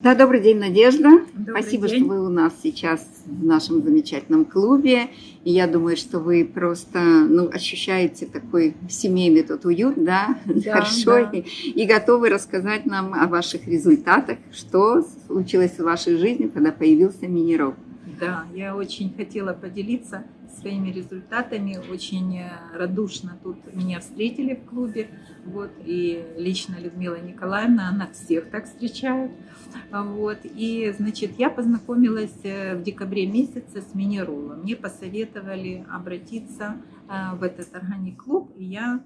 Да, добрый день, Надежда. Добрый Спасибо, день. что вы у нас сейчас в нашем замечательном клубе. И я думаю, что вы просто ну, ощущаете такой семейный тот уют, да, Да, хорошо, да. И, и готовы рассказать нам о ваших результатах, что случилось в вашей жизни, когда появился мини-рок. Да, я очень хотела поделиться своими результатами. Очень э, радушно тут меня встретили в клубе. Вот, и лично Людмила Николаевна, она всех так встречает. Вот, и, значит, я познакомилась э, в декабре месяце с мини-роллом. Мне посоветовали обратиться э, в этот органик-клуб, и я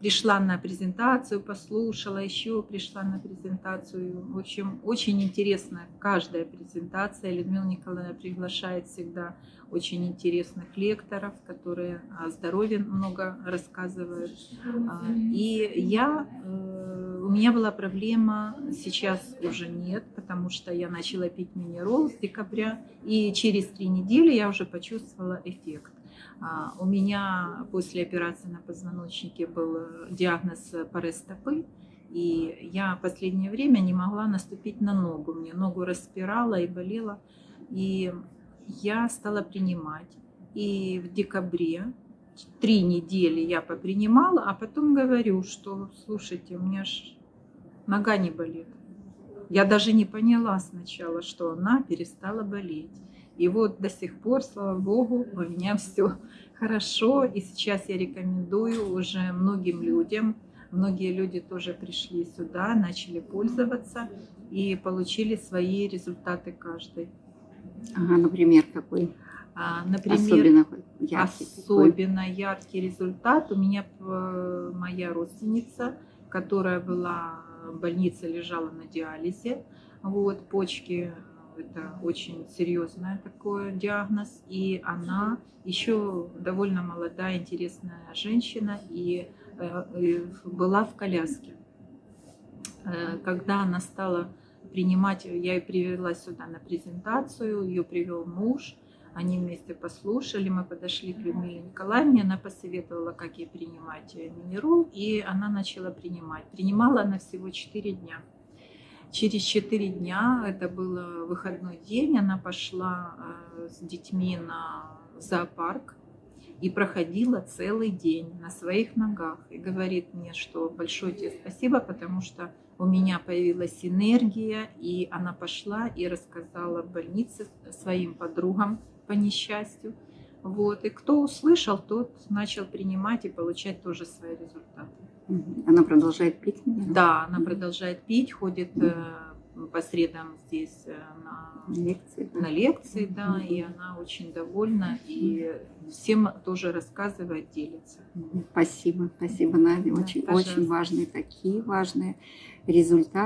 пришла на презентацию, послушала, еще пришла на презентацию. В общем, очень интересная каждая презентация. Людмила Николаевна приглашает всегда очень интересных лекторов, которые о здоровье много рассказывают. А, И я, э, у меня была проблема, сейчас уже нет, потому что я начала пить минерол с декабря, и через три недели я уже почувствовала эффект. А, У меня после операции на позвоночнике был э, диагноз парез стопы, и я последнее время не могла наступить на ногу. Мне ногу распирала и болела. И я стала принимать. И в декабре три недели я попринимала, а потом говорю, что, слушайте, у меня ж нога не болит. Я даже не поняла сначала, что она перестала болеть. И вот до сих пор, слава богу, у меня все хорошо. И сейчас я рекомендую уже многим людям. Многие люди тоже пришли сюда, начали пользоваться и получили свои результаты каждый. Ага, например, какой А, Например, особенно яркий такой? особенно яркий результат. У меня моя родственница, которая была в больнице, лежала на диализе. Вот, почки это очень серьезный такой диагноз. И она еще довольно молодая, интересная женщина и, э, и была в коляске. Э, Когда она стала принимать, я ее привела сюда на презентацию, ее привел муж, они вместе послушали, мы подошли к Людмиле Николаевне, она посоветовала, как ей принимать э, минерол, и она начала принимать. Принимала она всего 4 дня. Через 4 дня, это был выходной день, она пошла э, с детьми на зоопарк и проходила целый день на своих ногах. И говорит мне, что большое тебе спасибо, потому что у меня появилась энергия, и она пошла и рассказала в больнице своим подругам по несчастью. Вот. И кто услышал, тот начал принимать и получать тоже свои результаты. Она продолжает пить мини-рок? Да, она продолжает пить, ходит э, по средам здесь э, на, Лекции. на лекции, да, и она очень довольна и всем тоже рассказывает, делится. Спасибо, спасибо, Надя. Да, Очень, пожалуйста. очень важные, такие важные результаты.